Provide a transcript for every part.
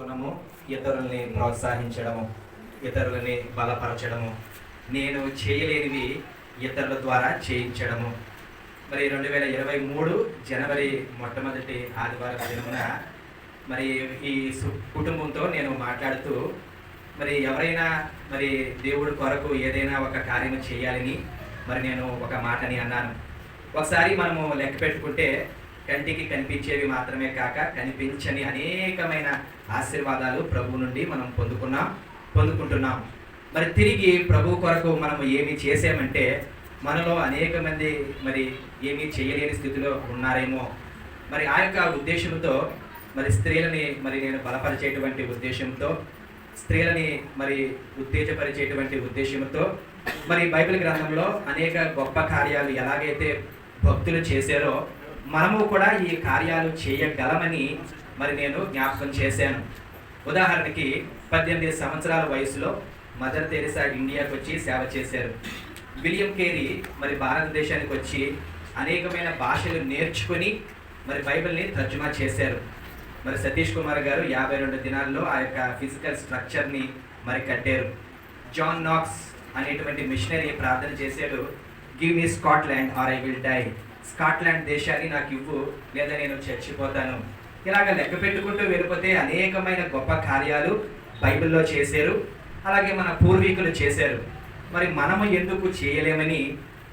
గుణము ఇతరుల్ని ప్రోత్సహించడము ఇతరులని బలపరచడము. నేను చేయలేనివి ఇతరుల ద్వారా చేయించడము. మరి రెండు వేల ఇరవై మూడు జనవరి మొట్టమొదటి ఆదివారం దినమున మరి ఈ సు- కుటుంబంతో నేను మాట్లాడుతూ మరి ఎవరైనా మరి దేవుడి కొరకు ఏదైనా ఒక కార్యం చేయాలని మరి నేను ఒక మాటని అన్నాను. ఒకసారి మనము లెక్క పెట్టుకుంటే కంటికి కనిపించేవి మాత్రమే కాక కనిపించని అనేకమైన ఆశీర్వాదాలు ప్రభు నుండి మనం పొందుకున్నాం పొందుకుంటున్నాం. మరి తిరిగి ప్రభు కొరకు మనం ఏమి చేసామంటే మనలో అనేక మంది మరి ఏమీ చేయలేని స్థితిలో ఉన్నారేమో. మరి ఆ యొక్క ఉద్దేశంతో మరి స్త్రీలని మరి నేను బలపరిచేటువంటి ఉద్దేశంతో స్త్రీలని మరి ఉత్తేజపరిచేటువంటి ఉద్దేశంతో మరి బైబిల్ గ్రంథంలో అనేక గొప్ప కార్యాలు ఎలాగైతే భక్తులు చేశారో మనము కూడా ఈ కార్యాలు చేయగలమని మరి నేను జ్ఞాపకం చేశాను. ఉదాహరణకి పద్దెనిమిది సంవత్సరాల వయసులో మదర్ తెరిసా ఇండియాకి వచ్చి సేవ చేశారు. విలియం కేరీ మరి భారతదేశానికి వచ్చి అనేకమైన భాషలు నేర్చుకొని మరి బైబిల్ని తర్జుమా చేశారు. మరి సతీష్ కుమార్ గారు యాభై రెండు దినాల్లో ఆ యొక్క ఫిజికల్ స్ట్రక్చర్ని మరి కట్టారు. జాన్ నాక్స్ అనేటువంటి మిషనరీ ప్రార్థన చేశాడు give me Scotland or I will die. Scotland దేశాన్ని నాకు ఇవ్వు లేదా నేను చచ్చిపోతాను. ఇలాగ లెక్క పెట్టుకుంటూ వెళ్ళిపోతే అనేకమైన గొప్ప కార్యాలు బైబిల్లో చేశారు. అలాగే మన పూర్వీకులు చేశారు. మరి మనము ఎందుకు చేయలేమని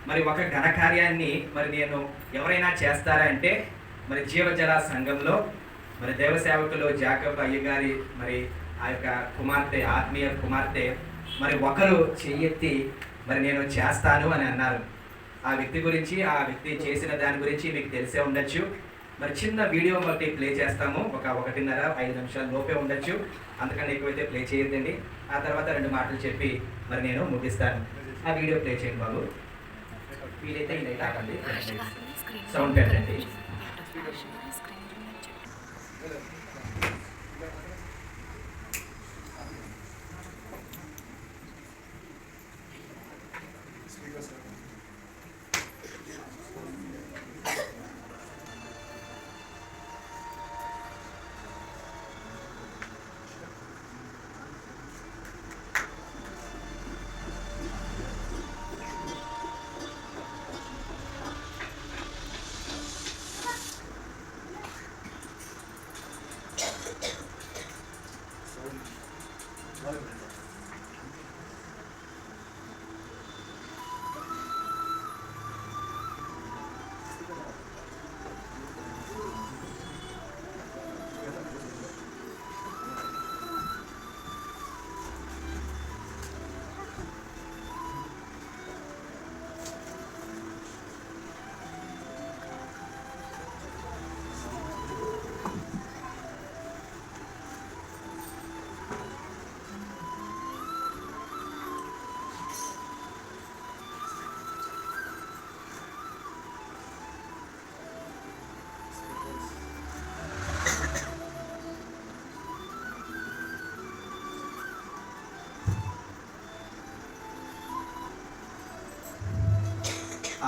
మరి ఒక ఘనకార్యాన్ని మరి నేను ఎవరైనా చేస్తారా అంటే మరి జీవజల సంఘంలో మరి దేవసేవకులు జాకబ్ అయ్య గారి మరి ఆ యొక్క కుమార్తె ఆత్మీయ కుమార్తె మరి ఒకరు చెయ్యెత్తి మరి నేను చేస్తాను అని అన్నారు. ఆ వ్యక్తి గురించి ఆ వ్యక్తి చేసిన దాని గురించి మీకు తెలిసే ఉండొచ్చు. మరి చిన్న వీడియో ఒకటి ప్లే చేస్తాము. ఒక ఒకటిన్నర ఐదు నిమిషాల లోపే ఉండొచ్చు. అంతకన్నా ఎక్కువైతే ప్లే చేయొద్దండి. ఆ తర్వాత రెండు మాటలు చెప్పి మరి నేను ముగిస్తాను. ఆ వీడియో ప్లే చేయండి బాబు. వీలైతే ఇది ఆకండి సౌండ్ పెట్టండి.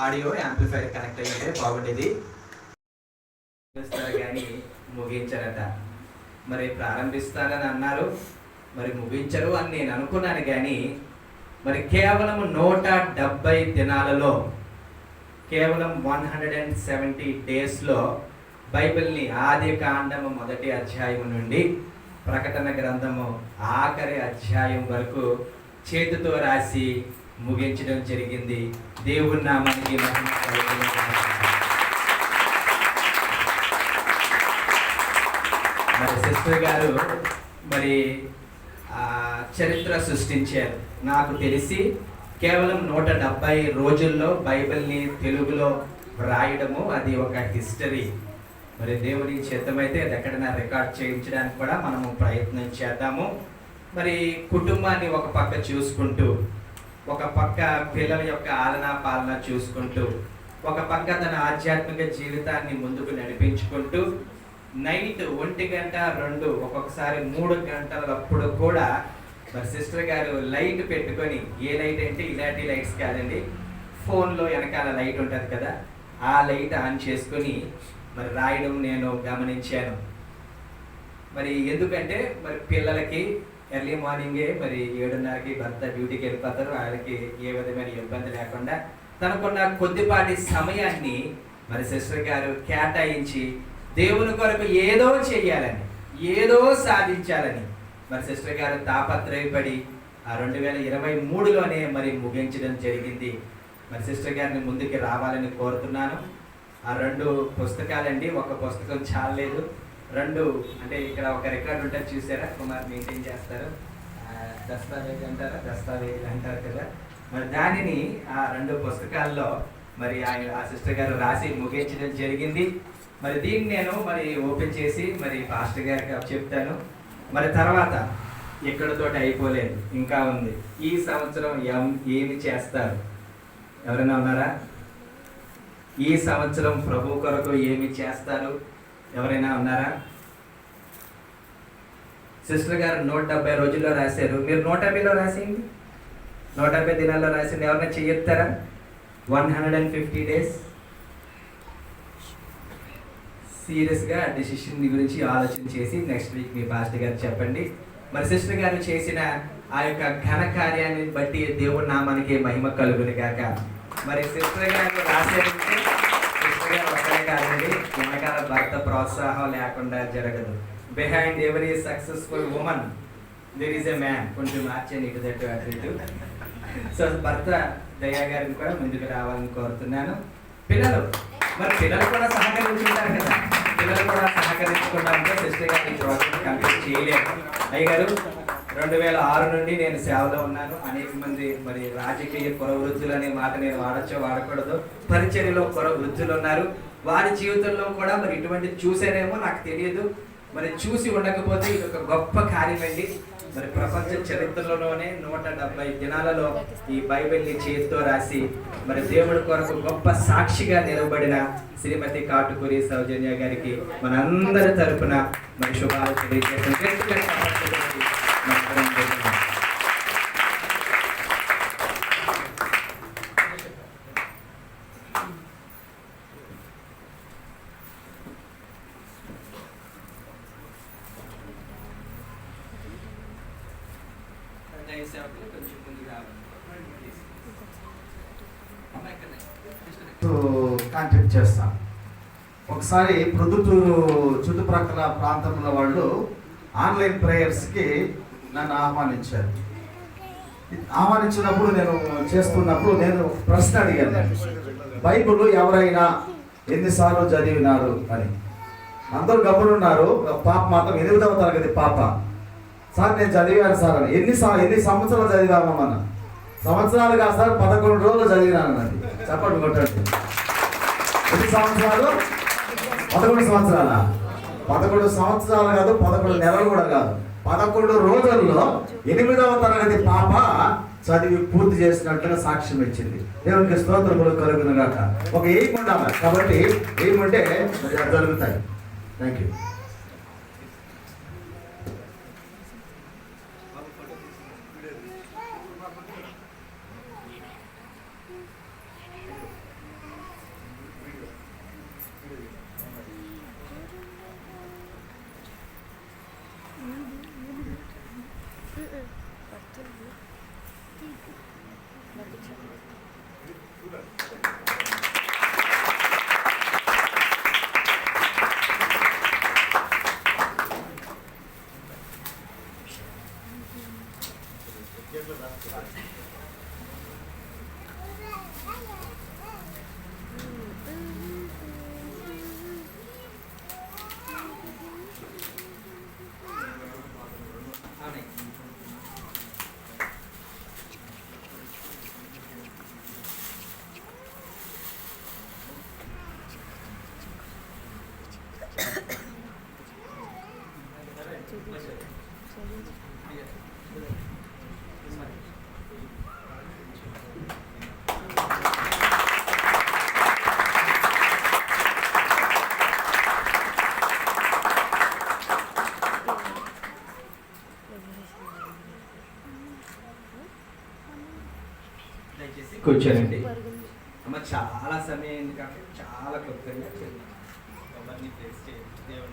ఆడియో యాంప్లిఫైర్ కనెక్ట్ అయితే బాగుండేది. కానీ ముగించరట. మరి ప్రారంభిస్తానని అన్నారు. మరి ముగించరు అని నేను అనుకున్నాను కానీ మరి కేవలం నూట డెబ్బై దినాలలో కేవలం వన్ హండ్రెడ్ అండ్ సెవెంటీ డేస్లో బైబిల్ని ఆది కాండము మొదటి అధ్యాయం నుండి ప్రకటన గ్రంథము ఆఖరి అధ్యాయం వరకు చేతితో రాసి ముగించడం జరిగింది. దేవుని నామానికి మరి సిస్టర్ గారు మరి చరిత్ర సృష్టించారు. నాకు తెలిసి కేవలం నూట డెబ్బై రోజుల్లో బైబిల్ని తెలుగులో వ్రాయడము అది ఒక హిస్టరీ. మరి దేవుని చిత్తమైతే అది ఎక్కడైనా రికార్డ్ చేయించడానికి కూడా మనము ప్రయత్నం చేద్దాము. మరి కుటుంబాన్ని ఒక పక్క చూసుకుంటూ ఒక పక్క పిల్లల యొక్క ఆలన పాలన చూసుకుంటూ ఒక పక్క తన ఆధ్యాత్మిక జీవితాన్ని ముందుకు నడిపించుకుంటూ నైట్ ఒంటి గంట రెండు ఒక్కొక్కసారి మూడు గంటలప్పుడు కూడా మరి సిస్టర్ గారు లైట్ పెట్టుకొని ఏ లైట్ అంటే ఇలాంటి లైట్స్ కాదండి ఫోన్లో వెనకాల లైట్ ఉంటుంది కదా ఆ లైట్ ఆన్ చేసుకొని మరి రాయడం నేను గమనించాను. మరి ఎందుకంటే మరి పిల్లలకి ఎర్లీ మార్నింగే మరి ఏడున్నరకి భర్త డ్యూటీకి వెళ్ళిపోతారు. ఆయనకి ఏ విధమైన ఇబ్బంది లేకుండా తనకున్న కొద్దిపాటి సమయాన్ని మరి సిస్టర్ గారు కేటాయించి దేవుని కొరకు ఏదో చేయాలని ఏదో సాధించాలని మరి సిస్టర్ గారు తాపత్రయపడి ఆ రెండు వేల ఇరవై మూడులోనే మరి ముగించడం జరిగింది. మరి సిస్టర్ గారిని ముందుకు రావాలని కోరుతున్నాను. ఆ రెండు పుస్తకాలండి ఒక పుస్తకం చాలలేదు. రెండు అంటే ఇక్కడ ఒక రికార్డు ఉంటుంది చూసారా? కుమార్ మెయింటైన్ చేస్తారు. దస్తావేజ్ అంటారా? దస్తావేజ్ అంటారు కదా. మరి దానిని ఆ రెండు పుస్తకాల్లో మరి ఆయన ఆ సిస్టర్ గారు రాసి ముగించడం జరిగింది. మరి దీన్ని నేను మరి ఓపెన్ చేసి మరి పాస్టర్ గారికి చెప్తాను. మరి తర్వాత ఇక్కడతోటి అయిపోలేదు ఇంకా ఉంది. ఈ సంవత్సరం ఎం- ఏమి చేస్తారు? ఎవరైనా ఉన్నారా? ఈ సంవత్సరం ప్రభు కొరకు ఏమి చేస్తారు? ఎవరైనా ఉన్నారా? సిస్టర్ గారు నూట డెబ్బై రోజుల్లో రాశారు. మీరు నూట యాభైలో రాసేయండి. నూట డెబ్బై దినాల్లో రాసింది ఎవరైనా చెయ్యొస్తారా one hundred and fifty days. సీరియస్గా డెసిషన్ గురించి ఆలోచన చేసి నెక్స్ట్ వీక్ మీ పాస్టర్ గారు చెప్పండి. మరి సిస్టర్ గారు చేసిన ఆ యొక్క ఘన కార్యాన్ని బట్టి దేవుడి నామానికి మహిమ కలుగుని కాక మరి సిస్టర్ గారు రాసే సిస్టర్ వస్తాయి కాదండి. వెనకాల భర్త ప్రోత్సాహం లేకుండా జరగదు. Behind every successful women there is a man కొంచెం మార్చండి ఇటు దట్టు అటు ఇటు. సో భర్త దయా గారిని కూడా ముందుకు రావాలని కోరుతున్నాను. పిల్లలు మరి పిల్లలు కూడా సహకరించుకుంటారు కదా. పిల్లలు కూడా సహకరించకుండా సిస్టర్ గారు ఈ ప్రాజెక్ట్ కంప్లీట్ చేయలేరు అయ్యగారు రెండు వేల ఆరు నుండి నేను సేవలో ఉన్నాను. అనేక మంది మరి రాజకీయ కుర వృద్ధులు అనే మాట నేను వాడచ్చో వాడకూడదు పరిచర్యలో కుర వృద్ధులు ఉన్నారు. వారి జీవితంలో కూడా మరి ఇటువంటి చూసారేమో నాకు తెలియదు. మరి చూసి ఉండకపోతే ఇది ఒక గొప్ప కార్యమండి మరి ప్రపంచ చరిత్రలోనే నూట డెబ్బై దినాలలో ఈ బైబిల్ని చేతితో రాసి మరి దేవుడి కొరకు గొప్ప సాక్షిగా నిలబడిన శ్రీమతి కాటుకూరి సౌజన్య గారికి మనందరి తరపున మరి శుభాలు తెలియజేస్తాం దయచేసి కొంచెం ముందుకు రావాలి. కాంటాక్ట్ చేస్తాం। ఒకసారి ప్రొద్దుటూరు చుట్టుప్రక్కల ప్రాంతంలో వాళ్ళు ఆన్లైన్ ప్రేయర్స్కి నన్ను ఆహ్వానించారు. ఆహ్వానించినప్పుడు నేను చేస్తున్నప్పుడు నేను ప్రశ్న అడిగాను బైబుల్ ఎవరైనా ఎన్నిసార్లు చదివినారు అని. అందరూ గమనున్నారు పాప మాత్రం ఎనిమిదవ తరగతి పాప. సార్ నేను చదివాను సార్ అని. ఎన్ని సా- ఎన్ని సంవత్సరాలు చదివామన్న సంవత్సరాలు కాదు సార్ పదకొండు రోజులు చదివినాను అన్నది చెప్పండి కొట్టండి. ఎన్ని సంవత్సరాలు? పదకొండు సంవత్సరాల? పదకొండు సంవత్సరాలు కాదు పదకొండు నెలలు కూడా కాదు. పదకొండు రోజుల్లో ఎనిమిదవ తరగతి పాప చదివి పూర్తి చేసినట్టుగా సాక్ష్యం ఇచ్చింది. దేవునికి స్తోత్రములు కలుగును ఒక ఎయిమ్ ఉండాలి. కాబట్టి ఎయిమ్ ఉంటే జరుగుతాయి. Thank you Thank you. కూర్చోనండి అమ్మ చాలా సమయం అయింది కాబట్టి చాలా క్లుప్తంగా చెప్తాను ఎవరిని ప్లేస్ చేయండి. దేవుడి